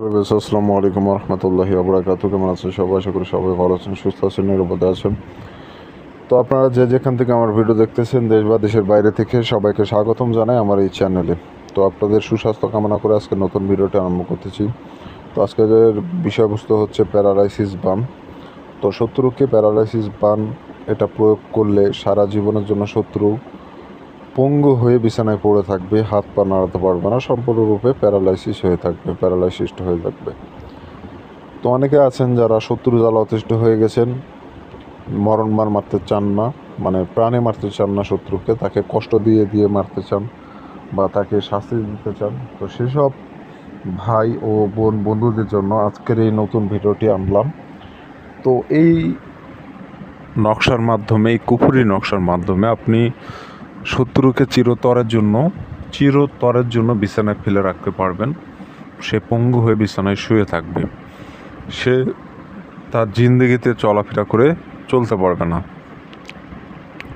আসসালামু আলাইকুম রহমতুল্লাহি আবরাকাতু কেমন আছেন সবাই? আশা করি সবাই ভালো আছেন, সুস্থ আছেন, নিরাপদে আছেন। তো আপনারা যে যেখান থেকে আমার ভিডিও দেখতেছেন, দেশ বা দেশের বাইরে থেকে সবাইকে স্বাগতম জানাই আমার এই চ্যানেলে। তো আপনাদের সুস্বাস্থ্য কামনা করে আজকে নতুন ভিডিওটি আরম্ভ করতেছি। তো আজকের বিষয়বস্তু হচ্ছে প্যারালাইসিস বান তো শত্রুকে প্যারালাইসিস বান এটা প্রয়োগ করলে সারা জীবনের জন্য শত্রু পঙ্গু হয়ে বিছানায় পড়ে থাকবে, হাত পা নাড়াতে পারবে না, সম্পূর্ণরূপে প্যারালাইসিস হয়ে থাকবে, প্যারালাইসিস হয়ে থাকবে। তো অনেকে আছেন যারা শত্রু জ্বালা অতিষ্ঠ হয়ে গেছেন, মরণ মার মারতে চান না মানে প্রাণে মারতে চান না শত্রুকে, তাকে কষ্ট দিয়ে দিয়ে মারতে চান বা তাকে শাস্তি দিতে চান। তো সেসব ভাই ও বোন বন্ধুদের জন্য আজকের এই নতুন ভিডিওটি আনলাম। তো এই নকশার মাধ্যমে, এই কুফুরি নকশার মাধ্যমে আপনি শত্রুকে চিরতরের জন্য চিরতরের জন্য বিছানায় ফেলে রাখতে পারবেন। সে পঙ্গু হয়ে বিছানায় শুয়ে থাকবে। সে তার জিন্দগিতে চলাফেরা করে চলতে পারবে না।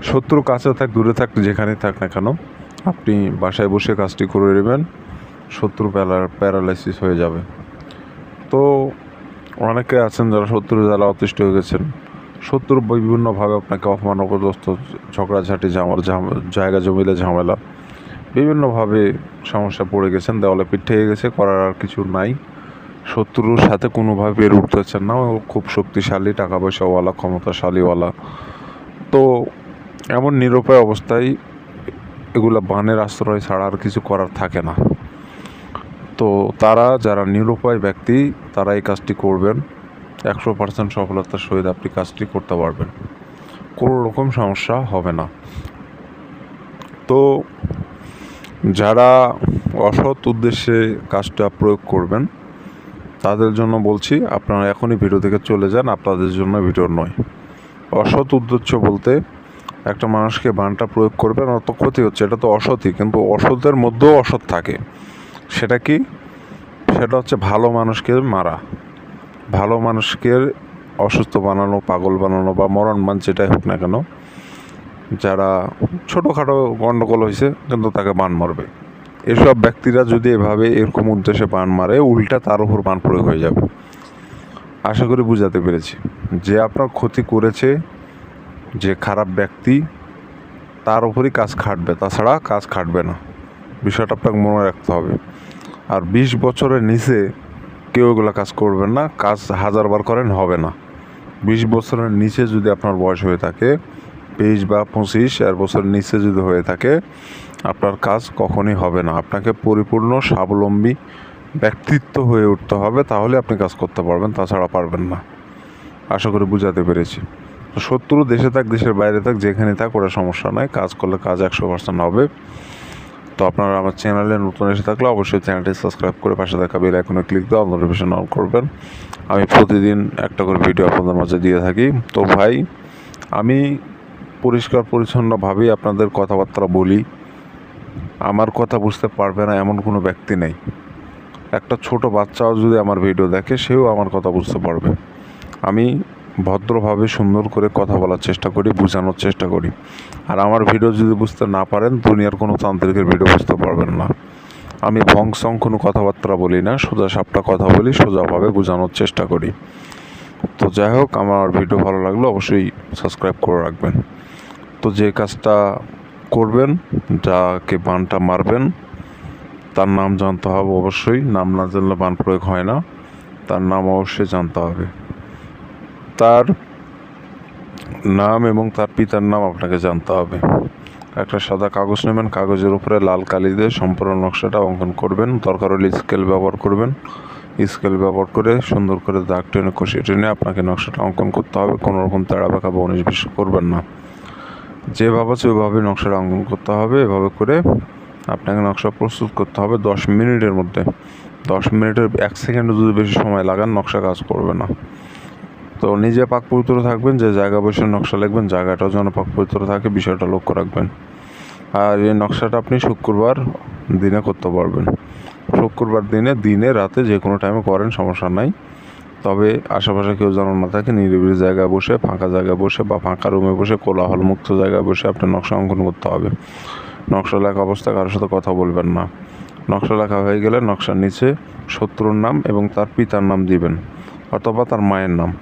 শত্রু কাছে থাক, দূরে থাক, যেখানেই থাক না কেন, আপনি বাসায় বসে কাজটি করে নেবেন, শত্রু প্যালার প্যারালাইসিস হয়ে যাবে। তো অনেকে আছেন যারা শত্রু জ্বালা অতিষ্ঠ হয়ে গেছেন। শত্রু বিভিন্নভাবে আপনাকে অপমান, অপদস্থ, ঝগড়াঝাটি, ঝামেলা জায়গা জমিলে ঝামেলা বিভিন্নভাবে সমস্যা পড়ে গেছেন, দেওয়ালে পিঠ গেছে, করার আর কিছু নাই। শত্রুর সাথে কোনোভাবে পেরে উঠতেছেন না খুব শক্তিশালী টাকা পয়সাওয়ালা ক্ষমতাশালীওয়ালা। তো এমন নিরুপায় অবস্থায় এগুলো বানের আশ্রয় ছাড়া আর কিছু করার থাকে না। তো তারা, যারা নিরুপায় ব্যক্তি, তারা এই কাজটি করবেন। একশো পার্সেন্ট সফলতার সহিত আপনি কাজটি করতে পারবেন। কোনো রকম সমস্যা হবে না। তো যারা অসৎ উদ্দেশ্যে কাজটা প্রয়োগ করবেন, তাদের জন্য বলছি, আপনারা এখনই ভিডিও থেকে চলে যান, আপনাদের জন্য ভিডিও নয়। অসৎ উদ্দেশ্য বলতে একটা মানুষকে বানটা প্রয়োগ করবেন অত ক্ষতি হচ্ছে, এটা তো অসৎই, কিন্তু অসতের মধ্যেও অসৎ থাকে। সেটা কি? সেটা হচ্ছে ভালো মানুষকে মারা। ভালো মানুষকে অসুস্থ বানানো, পাগল বানানো বা মরণ মান যেটাই হোক না কেন, যারা ছোটোখাটো গণ্ডগোল হয়েছে কিন্তু তাকে বান মারবে। এসব ব্যক্তিরা যদি এভাবে এরকম উদ্দেশ্যে বান মারে, উল্টা তার উপর বান প্রয়োগ হয়ে যাবে। আশা করি বুঝাতে পেরেছি। যে আপনার ক্ষতি করেছে, যে খারাপ ব্যক্তি, তার উপরই কাজ খাটবে। তাছাড়া কাজ খাটবে না। বিষয়টা আপনাকে মনে রাখতে হবে। আর বিশ বছরের নিচে কেউ এগুলো কাজ করবেন না, কাজ হাজারবার করেন, হবে না। বিশ বছরের নিচে যদি আপনার বয়স হয়ে থাকে, তেইশ বা পঁচিশ, আর বছরের নিচে যদি হয়ে থাকে, আপনার কাজ কখনই হবে না। আপনাকে পরিপূর্ণ, স্বাবলম্বী ব্যক্তিত্ব হয়ে উঠতে হবে, তাহলে আপনি কাজ করতে পারবেন, তাছাড়া পারবেন না। আশা করি বুঝাতে পেরেছি। শত্রু দেশে থাক, দেশের বাইরে থাক, যেখানে থাক ওটা সমস্যা নয় কাজ করলে কাজ একশো পার্সেন্ট হবে। তো আপনারা আমার চ্যানেলে নতুন এসে থাকলে অবশ্যই চ্যানেলটি সাবস্ক্রাইব করে পাশে থাকা বেল আইকনে ক্লিক দেওয়া নোটিফিকেশন অন করবেন। আমি প্রতিদিন একটা করে ভিডিও আপনাদের মাঝে দিয়ে থাকি। তো ভাই, আমি পরিষ্কার পরিচ্ছন্নভাবেই আপনাদের কথাবার্তা বলি। আমার কথা বুঝতে পারবে না এমন কোনো ব্যক্তি নেই। একটা ছোট বাচ্চাও যদি আমার ভিডিও দেখে, সেও আমার কথা বুঝতে পারবে। আমি ভদ্রভাবে সুন্দর করে কথা বলার চেষ্টা করি, বোঝানোর চেষ্টা করি। আর আমার ভিডিও যদি বুঝতে না পারেন, দুনিয়ার কোনো তান্ত্রিকের ভিডিও বুঝতে পারবেন না। আমি ভংসং কোনো কথাবার্তা বলি না, সোজা সাপটা কথা বলি, সোজাভাবে বোঝানোর চেষ্টা করি। তো যাই হোক, আমার ভিডিও ভালো লাগলে অবশ্যই সাবস্ক্রাইব করে রাখবেন। তো যে কাজটা করবেন, যাকে বানটা মারবেন, তার নাম জানতে হবে অবশ্যই। নাম না জানলে বান প্রয়োগ হয় না। তার নাম অবশ্যই জানতে হবে। তার নাম এবং তার পিতার নাম আপনাকে জানতে হবে। একটা সাদা কাগজ নেবেন, কাগজের উপরে লাল কালি দিয়ে সম্পূর্ণ নকশাটা অঙ্কন করবেন দরকার হলে স্কেল ব্যবহার করবেন। স্কেল ব্যবহার করে সুন্দর করে দাগ টেনে কষিয়ে টেনে আপনাকে নকশাটা অঙ্কন করতে হবে, কোনো রকম তেড়া বাঁকা বা উনিশ করবেন না। যেভাবে আছে ওইভাবে নকশাটা অঙ্কন করতে হবে, এভাবে করে আপনাকে নকশা প্রস্তুত করতে হবে দশ মিনিটের মধ্যে। দশ মিনিটের এক সেকেন্ডে যদি বেশি সময় লাগান, নকশা কাজ করবে না। তো নিজে পাক পবিত্র থাকবেন, যে জায়গা বসে নকশা লিখবেন, জায়গাটাও যেন পাক পবিত্র থাকে, বিষয়টা লক্ষ্য রাখবেন। আর এই নকশাটা আপনি শুক্রবার দিনে করতে পারবেন। শুক্রবার দিনে দিনে, রাতে যে কোনো টাইমে করেন, সমস্যা নাই। তবে আশেপাশে কেউ যেন না থাকে, নিরিবিলি জায়গায় বসে, ফাঁকা জায়গায় বসে বা ফাঁকা রুমে বসে কোলাহল মুক্ত জায়গায় বসে আপনি নকশা অঙ্কন করতে হবে। নকশা লেখা অবস্থায় কারোর সাথে কথা বলবেন না। নকশা লেখা হয়ে গেলে নকশার নিচে শত্রুর নাম এবং তার পিতার নাম দিবেন, অথবা তার মায়ের নাম।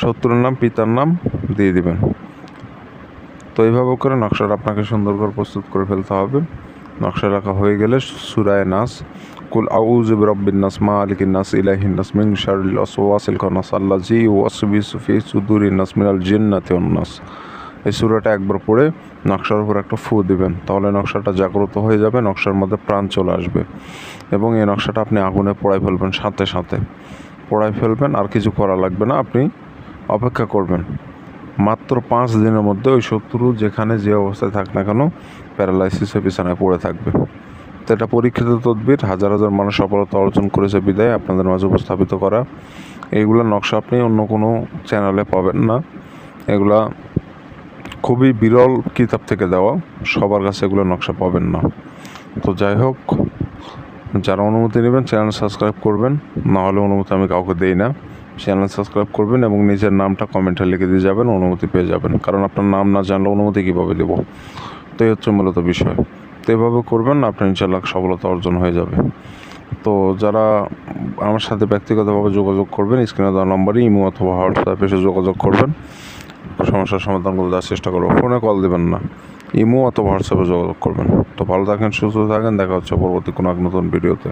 শত্রুর নাম, পিতার নাম দিয়ে দিবেন। তো এইভাবে করে নকশাটা আপনাকে সুন্দর করে প্রস্তুত করে ফেলতে হবে। নকশা লেখা হয়ে গেলে সুরায় নাস, কুল আউজ রব্বিন নাস, মালিকিন নাস ইলাহিন নাস, মিন শারিল ওয়াসিল খানাস আল্লাজি ওয়াসবি সুফি সুদুরিন নাস, মিনাল জিন্নাতি নাস। এই সুরাটা একবার পড়ে নকশার উপর একটা ফু দিবেন। তাহলে নকশাটা জাগ্রত হয়ে যাবে, নকশার মধ্যে প্রাণ চলে আসবে। এবং এই নকশাটা আপনি আগুনে পোড়াই ফেলবেন সাথে সাথে। পোড়াই ফেলবেন, আর কিছু করা লাগবে না। আপনি অপেক্ষা করবেন। মাত্র পাঁচ দিনের মধ্যে ওই শত্রু যেখানে যে অবস্থায় থাক না কেন প্যারালাইসিসের বিছানায় পড়ে থাকবে। তো এটা পরীক্ষিত তদবির, হাজার হাজার মানুষ সফলতা অর্জন করেছে বিদায়, আপনাদের মাঝে উপস্থাপিত করা। এইগুলো নকশা আপনি অন্য কোনো চ্যানেলে পাবেন না। এগুলা খুবই বিরল কিতাব থেকে দেওয়া, সবার কাছে এগুলো নকশা পাবেন না। তো যাই হোক, যারা অনুমতি নেবেন চ্যানেল সাবস্ক্রাইব করবেন, না হলে অনুমতি আমি কাউকে দেই না। চ্যানেল সাবস্ক্রাইব করবেন এবং নিজের নামটা কমেন্টে লিখে দিয়ে যাবেন, অনুমতি পেয়ে যাবেন। কারণ আপনার নাম না জানলে অনুমতি কীভাবে দেবো? তো এই হচ্ছে মূলত বিষয়। তো এভাবে করবেন আপনার ইনশাল্লাহ সফলতা অর্জন হয়ে যাবে। তো যারা আমার সাথে ব্যক্তিগতভাবে যোগাযোগ করবেন, স্ক্রিনে দেওয়া নম্বরে ইমো অথবা হোয়াটসঅ্যাপে এসে যোগাযোগ করবেন। সমস্যার সমাধান করে দেওয়ার চেষ্টা করব। ফোনে কল দেবেন না, ইমো অথবা হোয়াটসঅ্যাপে যোগাযোগ করবেন। তো ভালো থাকেন, সুস্থ থাকেন, দেখা হচ্ছে পরবর্তী কোনো এক নতুন ভিডিওতে।